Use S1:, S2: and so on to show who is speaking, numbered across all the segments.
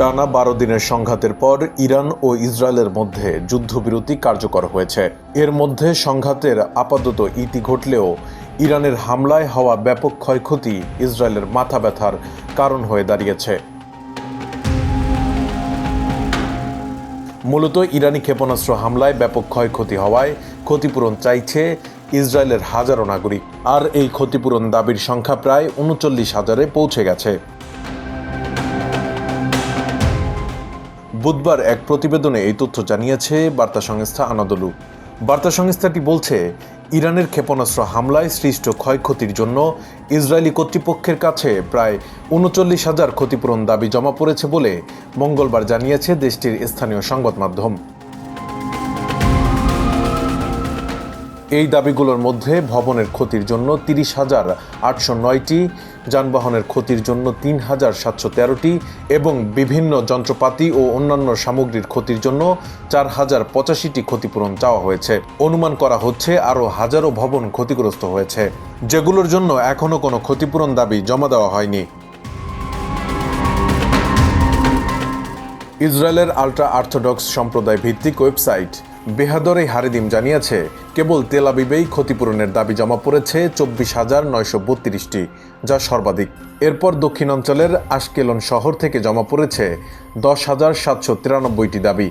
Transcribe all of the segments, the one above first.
S1: টানা বারো দিনের সংঘাতের পর ইরান ও ইসরায়েলের মধ্যে যুদ্ধবিরতি কার্যকর হয়েছে। এর মধ্যে সংঘাতের আপাতত ইতি ঘটলেও ইরানের হামলায় হওয়া ব্যাপক ক্ষয়ক্ষতি ইসরায়েলের মাথা ব্যথার কারণ হয়ে দাঁড়িয়েছে। মূলত ইরানি ক্ষেপণাস্ত্র হামলায় ব্যাপক ক্ষয়ক্ষতি হওয়ায় ক্ষতিপূরণ চাইছে ইসরায়েলের হাজারো নাগরিক। আর এই ক্ষতিপূরণ দাবির সংখ্যা প্রায় উনচল্লিশ হাজারে পৌঁছে গেছে। বুধবার এক প্রতিবেদনে এই তথ্য জানিয়েছে বার্তা সংস্থা আনাদলু। বার্তা সংস্থাটি বলছে, ইরানের ক্ষেপণাস্ত্র হামলায় সৃষ্ট ক্ষয়ক্ষতির জন্য ইসরায়েলি কর্তৃপক্ষের কাছে প্রায় উনচল্লিশ হাজার ক্ষতিপূরণ দাবি জমা পড়েছে বলে মঙ্গলবার জানিয়েছে দেশটির স্থানীয় সংবাদ মাধ্যম এই দাবিগুলোর মধ্যে ভবনের ক্ষতির জন্য তিরিশ হাজার আটশো নয়টি, যানবাহনের ক্ষতির জন্য তিন হাজার সাতশো তেরোটি এবং বিভিন্ন যন্ত্রপাতি ও অন্যান্য সামগ্রীর ক্ষতির জন্য চার হাজার পঁচাশিটি ক্ষতিপূরণ চাওয়া হয়েছে। অনুমান করা হচ্ছে আরও হাজারো ভবন ক্ষতিগ্রস্ত হয়েছে। যেগুলোর জন্য এখনও কোনো ক্ষতিপূরণ দাবি জমা দেওয়া হয়নি। ইসরায়েলের আল্ট্রা আর্থোডক্স সম্প্রদায় ভিত্তিক ওয়েবসাইট বেহাদরে হারিদিম জানিয়েছে। কেবল তেল আবিবেই ক্ষতিপূরণের দাবি জমা পড়েছে চব্বিশ হাজার নয়শো বত্রিশটি, যা সর্বাধিক। এরপর দক্ষিণাঞ্চলের আশকেলন শহর থেকে জমা পড়েছে দশ হাজার সাতশো তিরানব্বইটি দাবি।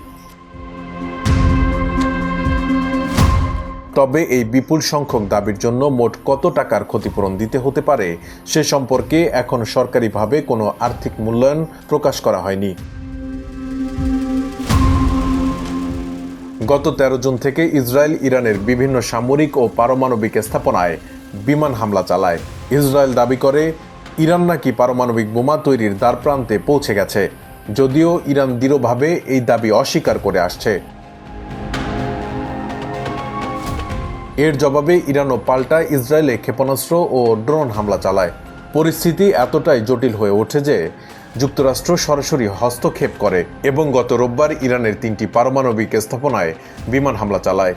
S1: তবে এই বিপুল সংখ্যক দাবির জন্য মোট কত টাকার ক্ষতিপূরণ দিতে হতে পারে, সে সম্পর্কে এখন সরকারিভাবে কোনো আর্থিক মূল্যায়ন প্রকাশ করা হয়নি। গত তেরো জুন থেকে ইসরায়েল, ইরানের বিভিন্ন সামরিক ও পারমাণবিক স্থাপনায় বিমান হামলা চালায়। ইসরায়েল দাবি করে, ইরান নাকি পারমাণবিক বোমা তৈরির দ্বারপ্রান্তে পৌঁছে গেছে, যদিও ইরান দৃঢ়ভাবে এই দাবি অস্বীকার করে আসছে। এর জবাবে ইরানও পাল্টা ইসরায়েলে ক্ষেপণাস্ত্র ও ড্রোন হামলা চালায়। পরিস্থিতি এতটাই জটিল হয়ে ওঠে যে যুক্তরাষ্ট্র সরাসরি হস্তক্ষেপ করে এবং গত রোববার ইরানের তিনটি পারমাণবিক স্থাপনায় বিমান হামলা চালায়।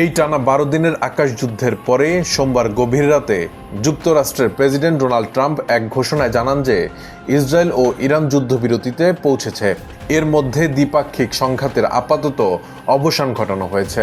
S1: এই টানা বারো দিনের আকাশ যুদ্ধের পরে সোমবার গভীর রাতে যুক্তরাষ্ট্রের প্রেসিডেন্ট ডোনাল্ড ট্রাম্প এক ঘোষণায় জানান যে ইসরায়েল ও ইরান যুদ্ধবিরতিতে পৌঁছেছে। এর মধ্যে দ্বিপাক্ষিক সংঘাতের আপাতত অবসান ঘটানো হয়েছে।